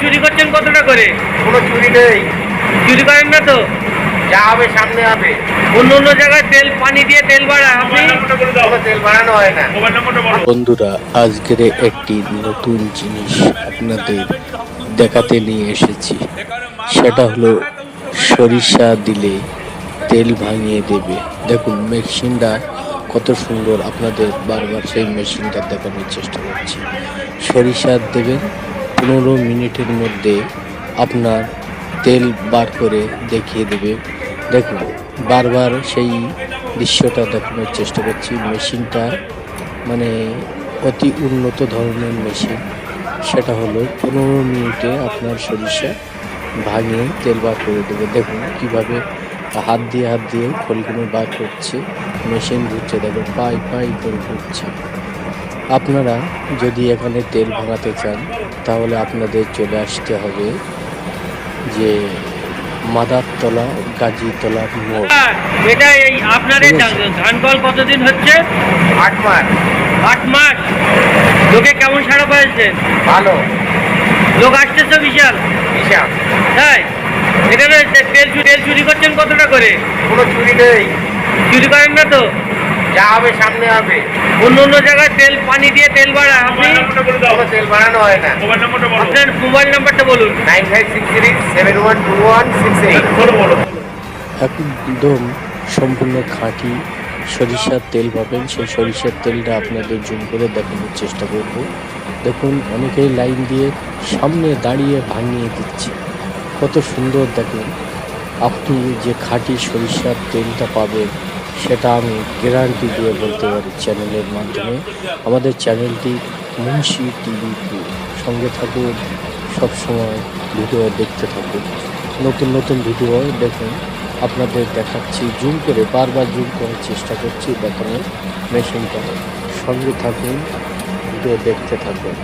চুরি করছেন কতটা করে? কোনো চুরি নেই। চুরি করেন না তো? যা হবে সামনে হবে। অন্য অন্য জায়গায় তেল পানি দিয়ে তেল বাড়া আপনি? তেল বাড়ানো হয় না। বন্ধুরা আজকের একটি নতুন জিনিস আপনাদের দেখাতে নিয়ে এসেছি। সেটা হলো সরিষা দিলে তেল ভাঙিয়ে দেবে। দেখুন মেশিনটা কত সুন্দর। আপনাদের বারবার সেই মেশিনটা দেখানোর চেষ্টা করছি। সরিষা দেবেন পনেরো মিনিটের মধ্যে আপনার তেল বার করে দেখিয়ে দেবে। দেখুন, বারবার সেই দৃশ্যটা দেখানোর চেষ্টা করছি। মেশিনটা মানে অতি উন্নত ধরনের মেশিন। সেটা হলো পনেরো মিনিটে আপনার সরিষা ভাঙিয়ে তেল বার করে দেবে। দেখুন কীভাবে হাত দিয়ে হাত দিয়ে খোলগুলো বার করছে। মেশিন ঘুরছে, দেখুন পাই পাই করে ঘুরছে। আপনারা যদি এখানে তেল ভাঙাতে চান তাহলে আপনাদের চলে আসতে হবে যে মাদারতলা গাজীতলা মোড়। এটা এই আপনার ধান কল কতদিন হচ্ছে? আট মাস। আট মাস? লোকে কেমন সারা পাইছে? ভালো। লোক আসতেছে বিশাল। হিসাব তাই? এখানে তেল চুরি তেল চুরি করছেন কতটা করে? কোনো চুরি নেই। চুরি করেন না তো? যা হবে সামনে হবে। অন্য অন্য জায়গায় তেল পানি দিয়ে তেল বাড়া আপনি তেল বাড়ানো হয় না। আপনার মোবাইল নাম্বারটা বলুন। Nine five six three seven one two one six eight. একদম সম্পূর্ণ খাঁটি সরিষার তেল পাবেন। সেই সরিষার তেলটা আপনাদের জুম করে দেখানোর চেষ্টা করব। দেখুন অনেকেই লাইন দিয়ে সামনে দাঁড়িয়ে ভাঙিয়ে দিচ্ছে। কত সুন্দর দেখেন। আপনি যে খাঁটি সরিষার তেলটা পাবেন সেটা আমি গ্যারান্টি দিয়ে বলতে পারি চ্যানেলের মাধ্যমে। আমাদের চ্যানেলটি মুন্সি টিভি সঙ্গে থাকুন, সবসময় ভিডিও দেখতে থাকুন। নতুন নতুন ভিডিও দেখুন। আপনাদের দেখাচ্ছি জুম করে বারবার জুম করার চেষ্টা করছি, দেখানোর মেশিনটা সঙ্গে থাকুন, ভিডিও দেখতে থাকুন।